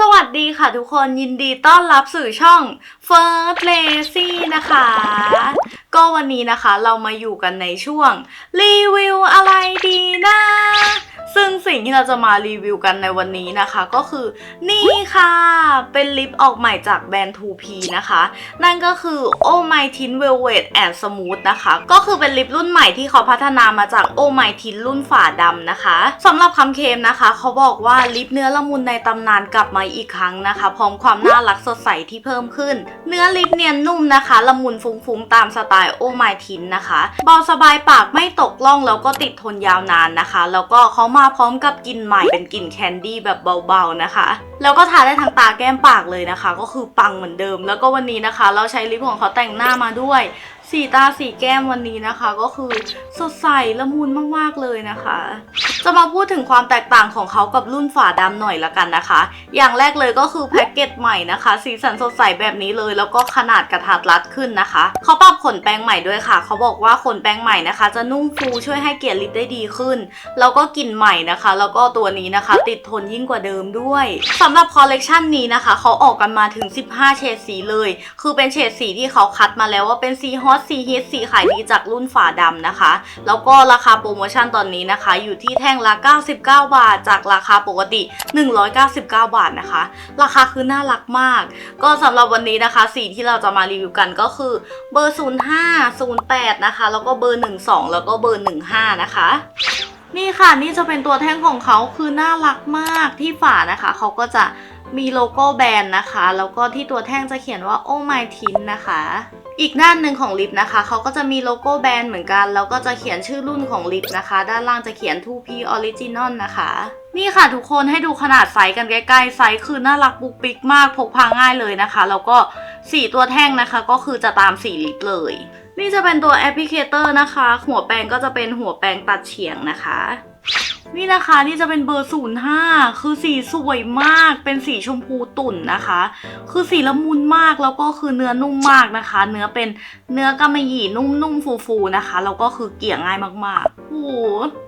สวัสดีค่ะทุกคนยินดีต้อนรับสู่ช่อง First Lazy นะคะ ก็วันนี้นะคะเรามาอยู่กันในช่วง รีวิวอะไรดีนะ ซึ่งสิ่งที่เราจะมารีวิวกันในวันนี้นะคะ ก็คือนี่ค่ะ เป็นลิปออกใหม่จากแบรนด์ 2P นะคะ นั่นก็คือ Oh My Tint Velvet and Smooth นะคะ ก็คือเป็นลิปรุ่นใหม่ที่เขาพัฒนามาจาก Oh My Tint รุ่นฝาดำนะคะสำหรับคำเคลมนะคะ เขาบอกว่าลิปเนื้อละมุนในตำนานกลับมาอีกครั้งนะคะ พร้อมความน่ารักสดใสที่เพิ่มขึ้น เนื้อลิปเนียนนุ่มนะคะ ละมุนฟุ้งๆตามสไตล์ Oh My Tint นะคะเบาสบายปากไม่ตกล่องแล้วก็ติดทนยาวนานนะคะ แล้วก็เขามาพร้อมกับกลิ่นใหม่เป็นกลิ่นแคนดี้แบบเบาๆนะคะ แล้วก็ทาได้ทั้งตาแก้มปากเลยนะคะ ก็คือปังเหมือนเดิม แล้วก็วันนี้นะคะ เราใช้ลิปของเขาแต่งหน้ามาด้วยสีตาสีแก้มวันนี้นะคะ ก็คือสดใสละมุนมากๆเลยนะคะ จะมาพูดถึงความแตกต่างของเขากับรุ่นฝาดำหน่อยละกันนะคะ อย่างแรกเลยก็คือแพ็กเกจใหม่นะคะ สีสันสดใสแบบนี้เลย แล้วก็ขนาดกระทัดรัดขึ้นนะคะ เขาปรับขนแปรงใหม่ด้วยค่ะ เขาบอกว่าขนแปรงใหม่นะคะ จะนุ่มฟูช่วยให้เกลี่ยลิปได้ดีขึ้น แล้วก็กลิ่นใหม่นะคะ แล้วก็ตัวนี้นะคะ ติดทนยิ่งกว่าเดิมด้วยสำหรับคอลเลกชันนี้นะคะ เขาออกกันมาถึง 15 เฉดสีเลย คือเป็นเฉดสีที่เขาคัดมาแล้วว่าเป็นสีฮอตสีฮิตสีขายดีจากรุ่นฝาดำนะคะ แล้วก็ราคาโปรโมชั่นตอนนี้นะคะ อยู่ที่แท่งงละ 99 บาท จากราคาปกติ 199 บาทนะคะ ราคาคือน่ารักมาก ก็สำหรับวันนี้นะคะ สีที่เราจะมารีวิวกันก็คือเบอร์ 05 08 นะคะ แล้วก็เบอร์ 12 แล้วก็เบอร์ 15 นะคะนี่ค่ะนี่จะเป็นตัวแท่งของเขาคือน่ารักมากที่ฝานะคะ เขาก็จะ มีโลโก้แบรนด์นะคะ แล้วก็ที่ตัวแท่งจะเขียนว่า Oh My Tin นะคะ อีกด้านหนึ่งของลิปนะคะเขาก็จะมีโลโก้แบรนด์เหมือนกัน แล้วก็จะเขียนชื่อรุ่นของลิปนะคะ ด้านล่างจะเขียน 2P Original นะคะนี่ค่ะทุกคนให้ดูขนาดไซส์กันใกล้ๆไซส์คือน่ารักปุกปิกมากพกพาง่ายเลยนะคะแล้วก็สีตัวแท่งนะคะ ก็คือจะตามสีลิปเลย นี่จะเป็นตัวแอปพลิเคเตอร์นะคะ หัวแปรงก็จะเป็นหัวแปรงตัดเฉียงนะคะ นี่นะคะนี่จะเป็นเบอร์05คือสีสวยมากเป็นสีชมพูตุ่นนะคะ คือสีละมุนมากแล้วก็คือเนื้อนุ่มมากนะคะ เนื้อเป็นเนื้อกำมะหยี่นุ่มๆฟูๆนะคะแล้วก็คือเกลี่ยง่ายมากๆโอ้โห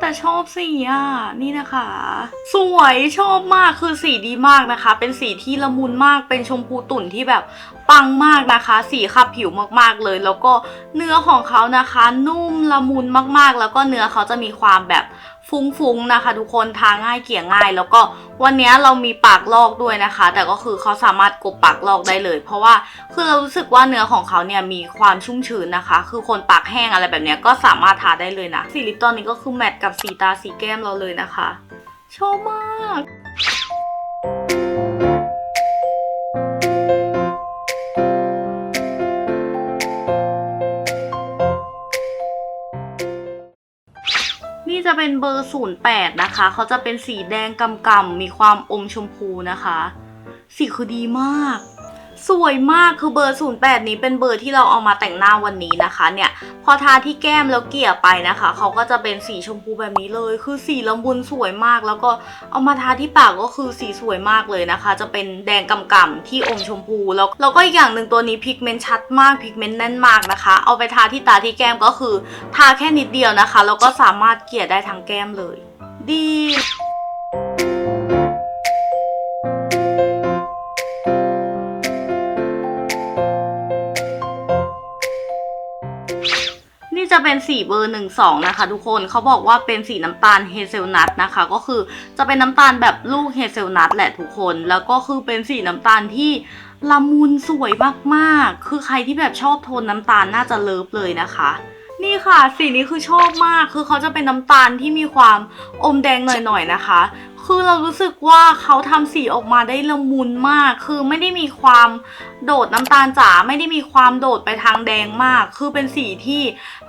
แต่ชอบสีอะนี่นะคะ สวยชอบมากคือสีดีมากนะคะ เป็นสีที่ละมุนมากเป็นชมพูตุ่นที่แบบปังมากนะคะ สีขับผิวมากๆเลย แล้วก็เนื้อของเขานะคะ นุ่มละมุนมากๆ แล้วก็เนื้อเขาจะมีความแบบ ฟุ้งๆนะคะ ทุกคนทาง่ายเกลี่ยง่าย แล้วก็วันนี้เรามีปากลอกด้วยนะคะ แต่ก็คือเขาสามารถกบปากลอกได้เลย เพราะว่าคือเรารู้สึกว่าเนื้อของเขาเนี่ยมีความชุ่มชื้นนะคะ คือคนปากแห้งอะไรแบบนี้ก็สามารถทาได้เลยนะสีลิปตอนนี้ก็คือแมทกับสีตาสีแก้มเราเลยนะคะชอบมาก เป็นเบอร์ 08 นะคะ เขาจะเป็นสีแดงกำกำๆมีความอมชมพูนะคะ สีคือดีมาก สวยมากคือเบอร์ 08 นี้เป็นเบอร์ที่เราเอามาแต่งหน้าวันนี้นะคะเนี่ยพอทาที่แก้มแล้วเกลี่ยไปนะคะ เขาก็จะเป็นสีชมพูแบบนี้เลย คือสีละมุนสวยมาก แล้วก็เอามาทาที่ปากก็คือสีสวยมากเลยนะคะ จะเป็นแดงกำกำๆที่อมชมพูแล้วแล้วก็อีกอย่างหนึ่งตัวนี้พิกเมนต์ชัดมากพิกเมนต์แน่นมากนะคะ เอาไปทาที่ตาที่แก้มก็คือ ทาแค่นิดเดียวนะคะแล้วก็สามารถเกลี่ยได้ทั้งแก้มเลย ดี เป็นสีเบอร์หนึ่งสองนะคะทุกคนเขาบอกว่าเป็นสีน้ำตาลเฮเซลนัทนะคะ ก็คือจะเป็นน้ำตาลแบบลูกเฮเซลนัทแหละทุกคน แล้วก็คือเป็นสีน้ำตาลที่ละมุนสวยมากๆ คือใครที่แบบชอบโทนน้ำตาลน่าจะเลิฟเลยนะคะนี่ค่ะสีนี้คือชอบมากคือเขาจะเป็นน้ำตาลที่มีความอมแดงหน่อยๆนะคะ คือเรารู้สึกว่าเขาทำสีออกมาได้ละมุนมาก คือไม่ได้มีความโดดน้ำตาลจ๋าไม่ได้มีความโดดไปทางแดงมาก คือเป็นสีที่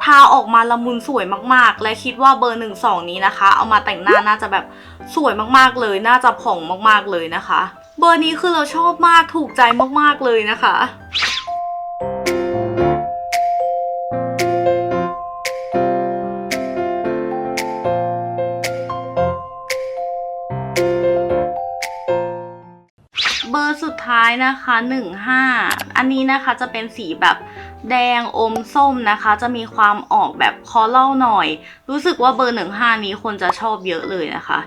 ทาออกมาละมุนสวยมากๆ และคิดว่าเบอร์หนึ่งสองนี้นะคะ เอามาแต่งหน้าน่าจะแบบสวยมากๆเลย น่าจะผ่องมากๆเลยนะคะ เบอร์นี้คือเราชอบมากถูกใจมากๆเลยนะคะายนะคะ15 อันนี้นะคะจะเป็นสีแบบแดงอมส้มนะคะ จะมีความออกแบบคอเล่าหน่อย รู้สึกว่าเบอร์ 15 นี้คนจะชอบเยอะเลยนะคะ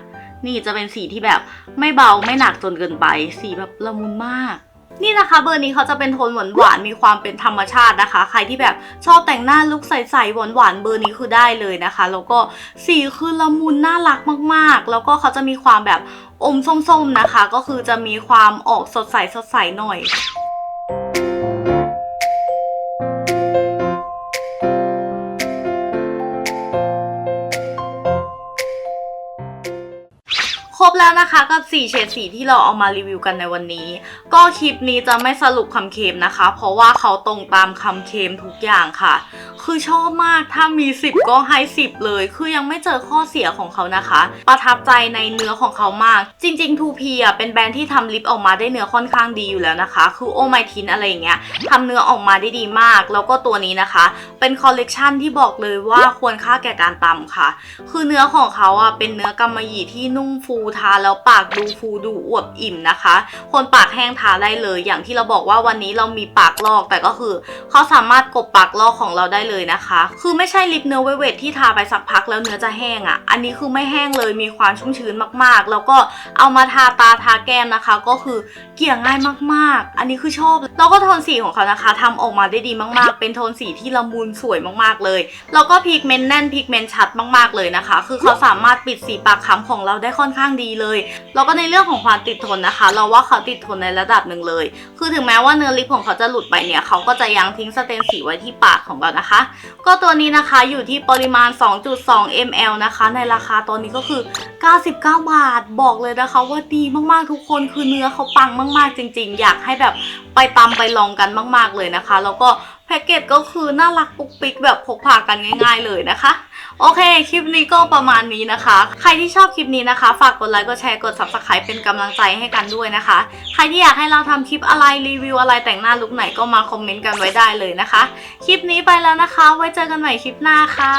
นี่จะเป็นสีที่แบบไม่เบาไม่หนักจนเกินไป สีแบบละมุนมากนี่นะคะเบอร์นี้เขาจะเป็นโทนหวานหวานมีความเป็นธรรมชาตินะคะ ใครที่แบบชอบแต่งหน้าลุคใสๆหวานหวานเบอร์นี้คือได้เลยนะคะ แล้วก็สีคือละมุนน่ารักมากๆ แล้วก็เขาจะมีความแบบ อมส้มๆนะคะ ก็คือจะมีความออกสดใสสดใสหน่อย แล้วนะคะกับ 4 เฉดสีที่เราเอามารีวิวกันในวันนี้ ก็คลิปนี้จะไม่สรุปคำเค็มนะคะ เพราะว่าเขาตรงตามคำเค็มทุกอย่างค่ะ คือชอบมากถ้ามี 10 ก็ให้ 10 เลย คือยังไม่เจอข้อเสียของเขานะคะ ประทับใจในเนื้อของเขามาก จริงๆ 2P อะเป็นแบรนด์ที่ทำลิปออกมาได้เนื้อค่อนข้างดีอยู่แล้วนะคะ คือโอไมทินอะไรอย่างเงี้ยทำเนื้อออกมาได้ดีมาก แล้วก็ตัวนี้นะคะ เป็นคอลเลกชันที่บอกเลยว่าควรค่าแก่การตำค่ะ คือเนื้อของเขาอะเป็นเนื้อกำมะหยี่ที่นุ่มฟูทาแล้วปากดูฟูดูอวบอิ่มนะคะ คนปากแห้งทาได้เลยอย่างที่เราบอกว่าวันนี้เรามีปากลอกแต่ก็คือเขาสามารถกบปากลอกของเราได้เลยนะคะ คือไม่ใช่ลิปเนื้อเวทที่ทาไปสักพักแล้วเนื้อจะแห้งอะ่ะ อันนี้คือไม่แห้งเลยมีความชุ่มชื้นมากๆ แล้วก็เอามาทาตาทาแก้มนะคะ ก็คือเกี่ยง่ายมากๆ อันนี้คือชอบแล้วก็โทนสีของเขานะคะทำออกมาได้ดีมากๆ เป็นโทนสีที่ละมุนสวยมากๆเลยแล้วก็พิกเมนต์แน่นพิกเมนต์ชัดมากๆเลยนะคะ คือเขาสามารถปิดสีปากค้ำของเราได้ค่อนข้างดีเลย แล้วก็ในเรื่องของความติดทนนะคะ เราว่าเขาติดทนในระดับหนึ่งเลย คือถึงแม้ว่าเนื้อลิปของเขาจะหลุดไปเนี่ย เขาก็จะยังทิ้งสเตนสีไว้ที่ปากของเรานะคะ ก็ตัวนี้นะคะอยู่ที่ปริมาณ 2.2 ml นะคะ ในราคาตัวนี้ก็คือ 99 บาท บอกเลยนะคะว่าดีมากๆทุกคน คือเนื้อเขาปังมาก ๆ จริง ๆ อยากให้แบบไปตำไปลองกันมาก ๆเลยนะคะ แล้วก็ แพ็กเกจก็คือน่ารักปุกปิกแบบพกพากันง่าย ๆเลยนะคะ โอเค คลิปนี้ก็ประมาณนี้นะคะ ใครที่ชอบคลิปนี้นะคะ ฝากกดไลค์ กดแชร์ กด subscribe เป็นกำลังใจให้กันด้วยนะคะ ใครที่อยากให้เราทำคลิปอะไรรีวิวอะไรแต่งหน้าลุคไหนก็มาคอมเมนต์กันไว้ได้เลยนะคะ คลิปนี้ไปแล้วนะคะ ไว้เจอกันใหม่คลิปหน้าค่ะ